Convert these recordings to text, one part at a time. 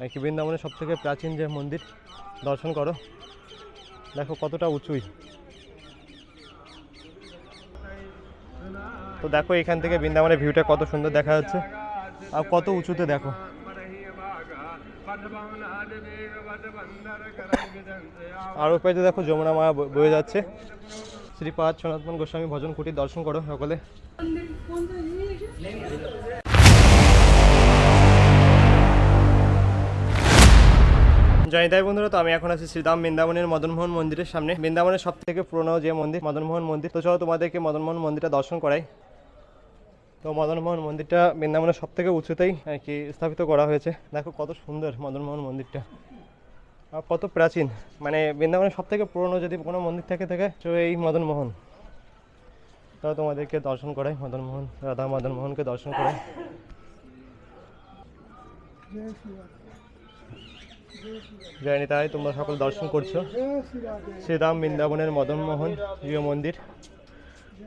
নাকি বৃন্দাবনের সব থেকে প্রাচীন যে মন্দির, দর্শন করো। দেখো কতটা উঁচুই। তো দেখো এখান থেকে বৃন্দাবনের ভিউটা কত সুন্দর দেখা যাচ্ছে। আর কত উঁচুতে দেখো। আর পাশে দেখো যমুনা মায়া বয়ে যাচ্ছে। শ্রীপাদ সনাতন গোস্বামী ভজন কুটির দর্শন করো সকলে। জয়দাই বন্ধুরা, তো আমি এখন আছি শ্রীরাম বৃন্দাবনের মদনমোহন মন্দিরের সামনে। বৃন্দাবনের সব থেকে পুরনো যে মন্দির, মদনমোহন মন্দির, তো চলো তোমাদেরকে মদনমোহন মন্দিরটা দর্শন করাই। তো মদনমোহন মন্দিরটা বৃন্দাবনের সব থেকে উঁচুতেই আর কি স্থাপিত করা হয়েছে। দেখো কত সুন্দর মদনমোহন মন্দিরটা। আর কত প্রাচীন। মানে বৃন্দাবনের সব থেকে পুরনো যদি কোনো মন্দির থেকে থাকে, তো এই মদনমোহন। তাও তোমাদেরকে দর্শন করাই, মদনমোহন, রাধা মদনমোহনকে দর্শন করাই। জয় নিতাই তোমরা সকল দর্শন করছ। শ্রীরাম বৃন্দাবনের মদনমোহন জিও মন্দির।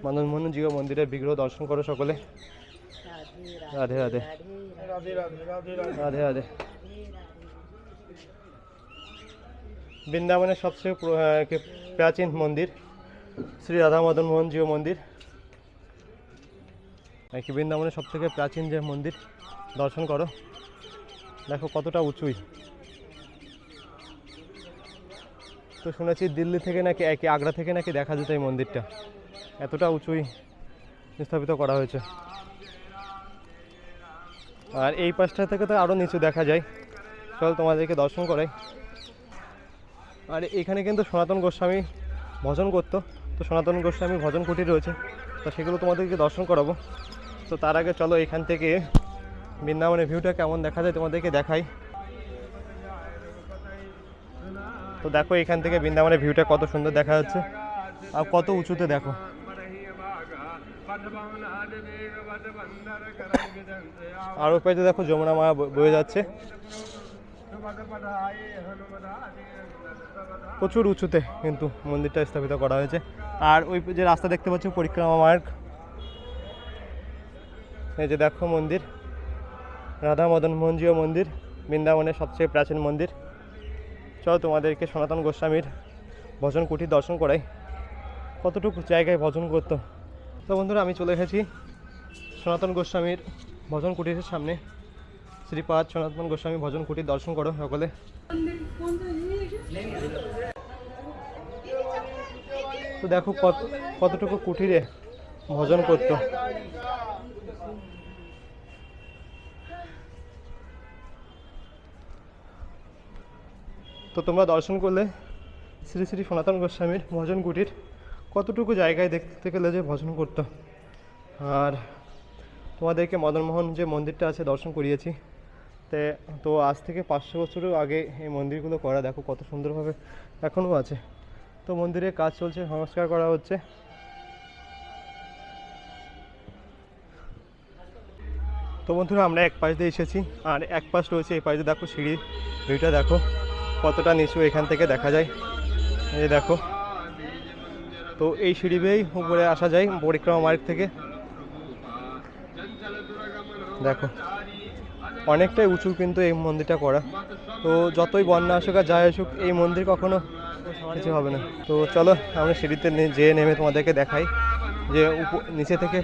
মদনমোহন জিও মন্দিরের বিগ্রহ দর্শন করো সকলে। রাধে রাধে। রাধে রাধে বৃন্দাবনের সবচেয়ে প্রাচীন মন্দির শ্রী রাধা মদন মোহন জিও মন্দির। বৃন্দাবনের সব থেকে প্রাচীন যে মন্দির দর্শন করো। দেখো কতটা উঁচুই। তো শুনেছি দিল্লি থেকে নাকি একই আগ্রা থেকে নাকি দেখা যেত এই মন্দিরটা। এতটা উঁচুই স্থাপিত করা হয়েছে। আর এই পাশটা থেকে তো আরও নিচু দেখা যায়। চল তোমাদেরকে দর্শন করাই। আর এখানে কিন্তু সনাতন গোস্বামী ভজন করতো। তো সনাতন গোস্বামী ভজন কুটির রয়েছে। তো সেগুলো তোমাদেরকে দর্শন করাবো। তো তার আগে চলো এখান থেকে বৃন্দাবনের ভিউটা কেমন দেখা যায় তোমাদেরকে দেখাই। তো দেখো এখান থেকে বৃন্দাবনের ভিউটা কত সুন্দর দেখা যাচ্ছে। আর কত উঁচুতে দেখো। আর ওই পাশে দেখো যমুনা মায়া বয়ে যাচ্ছে। প্রচুর উঁচুতে কিন্তু মন্দিরটা স্থাপিত করা হয়েছে। আর ওই যে রাস্তা দেখতে পাচ্ছ, পরিক্রমা মার্গ। এই যে দেখো মন্দির। রাধা মদন মোহনজিও মন্দির, বৃন্দাবনের সবচেয়ে প্রাচীন মন্দির। চলো তোমাদেরকে সনাতন গোস্বামীর ভজন কুটির দর্শন করাই। কতটুকু জায়গায় ভজন করতো? তো বন্ধুরা, আমি চলে এসেছি সনাতন গোস্বামীর ভজন কুটিরের সামনে। শ্রীপাদ সনাতন গোস্বামী ভজন কুটির দর্শন করো সকলে। তো দেখো কত কতটুকু কুটিরে ভজন করতো। তো তোমরা দর্শন করলে শ্রী শ্রী সনাতন গোস্বামীর ভজন কুটির কতটুকু জায়গায় দেখতে গেলে যে ভজন করতো। আর তোমাদেরকে মদনমোহন যে মন্দিরটা আছে দর্শন করিয়েছি। তে, তো আজ থেকে পাঁচশো বছরও আগে এই মন্দিরগুলো করা, দেখো কত সুন্দরভাবে এখনও আছে। তো মন্দিরে কাজ চলছে সংস্কার করা হচ্ছে। তো বন্ধুরা, আমরা এক পাশ দিয়ে এসেছি, আর এক পাশ রয়েছে, এই পাশে দেখো সিঁড়ি ভিউটা দেখো। কতটা নিচু এখান থেকে দেখা যায়? এই দেখো। তো এই সিঁড়ি বেয়েই উপরে আসা যায় পরিক্রমা মার্গ থেকে। দেখো, অনেকটাই উঁচু কিন্তু এই মন্দিরটা করা। তো যতই বন্যা আসুক আর যাই আসুক, এই মন্দির কখনো কিছু হবে না। তো চলো, আমরা সিঁড়িতে যেয়ে নেমে তোমাদেরকে দেখাই যে নিচে থেকে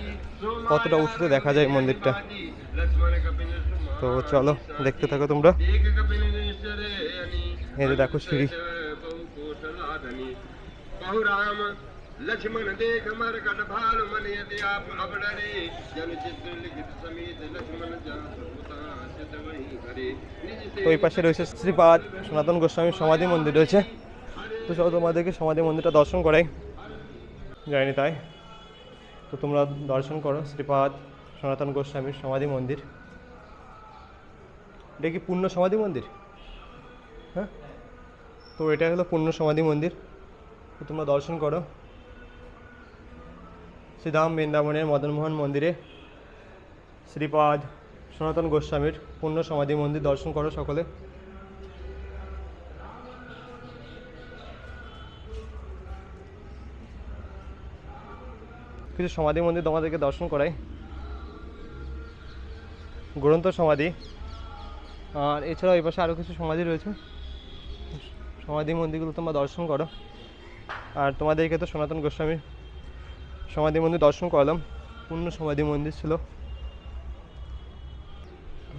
কতটা উঁচুতে দেখা যায় মন্দিরটা। তো চলো, দেখতে থাকো তোমরা। এই যে দেখো সিঁড়ি राम लक्ष्मण देख मर कट भाल मन यदि आप अब डरे जन चित्र लिखित समीत लक्ष्मण जात होता सिद्ध वही करे निज से তো ওই পাশে রয়েছে শ্রীপাদ সনাতন গোস্বামীর সমাধি মন্দির রয়েছে তো চলো তোমাদেরকে সমাধি মন্দিরটা দর্শন করাই যায়নি তাই তো তোমরা দর্শন করো শ্রীপাদ সনাতন গোস্বামীর সমাধি মন্দির এটা কি পূর্ণ সমাধি মন্দির হ্যাঁ তো এটা হলো পূর্ণ সমাধি মন্দির। তোমরা দর্শন করো। শ্রীধাম বৃন্দাবনের মদনমোহন মন্দিরে শ্রীপাদ সনাতন গোস্বামীর পূর্ণ সমাধি মন্দির দর্শন করো সকলে। কিছু সমাধি মন্দির তোমাদেরকে দর্শন করাই। গ্রন্থ সমাধি। আর এছাড়াও এই পাশে আরও কিছু সমাধি রয়েছে। সমাধি মন্দিরগুলো তোমরা দর্শন করো। আর তোমাদেরকে তো সনাতন গোস্বামী সমাধি মন্দির দর্শন করলাম, পূর্ণ সমাধি মন্দির ছিল।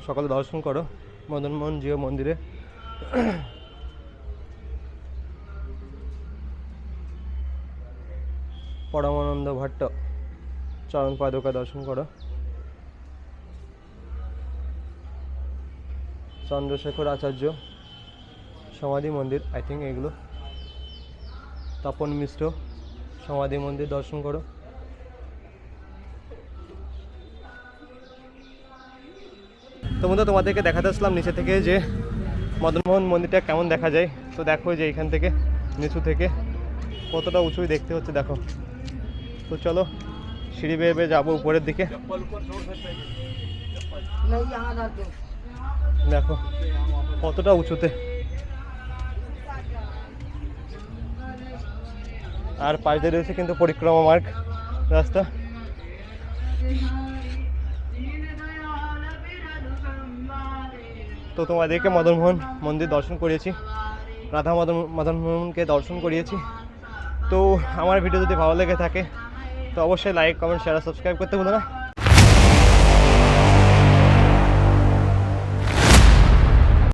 সকালে দর্শন করো মদন মোহন জিও মন্দিরে। পরমানন্দ ভট্ট চরণ পাদুকা দর্শন করো। চন্দ্রশেখর আচার্য সমাধি মন্দির আই থিঙ্ক এগুলো। তপন মিশ্র, সমাধি মন্দির দর্শন করো। তো বন্ধু, তোমাদেরকে দেখাতে আসলাম নিচে থেকে যে মদনমোহন মন্দিরটা কেমন দেখা যায়। তো দেখো যে এখান থেকে, নিচু থেকে কতটা উঁচুই দেখতে হচ্ছে, দেখো। তো চলো, সিঁড়ি বেয়ে বেয়ে যাব উপরের দিকে। দেখো, কতটা উঁচুতে। আর পাশ দিয়ে রয়েছে কিন্তু পরিক্রমা মার্গ রাস্তা। তো তোমাদেরকে মদনমোহন মন্দির দর্শন করিয়েছি। রাধা মদন মদনমোহনকে দর্শন করিয়েছি। তো আমার ভিডিও যদি ভালো লেগে থাকে, তো অবশ্যই লাইক কমেন্ট শেয়ার সাবস্ক্রাইব করতে ভুলো না।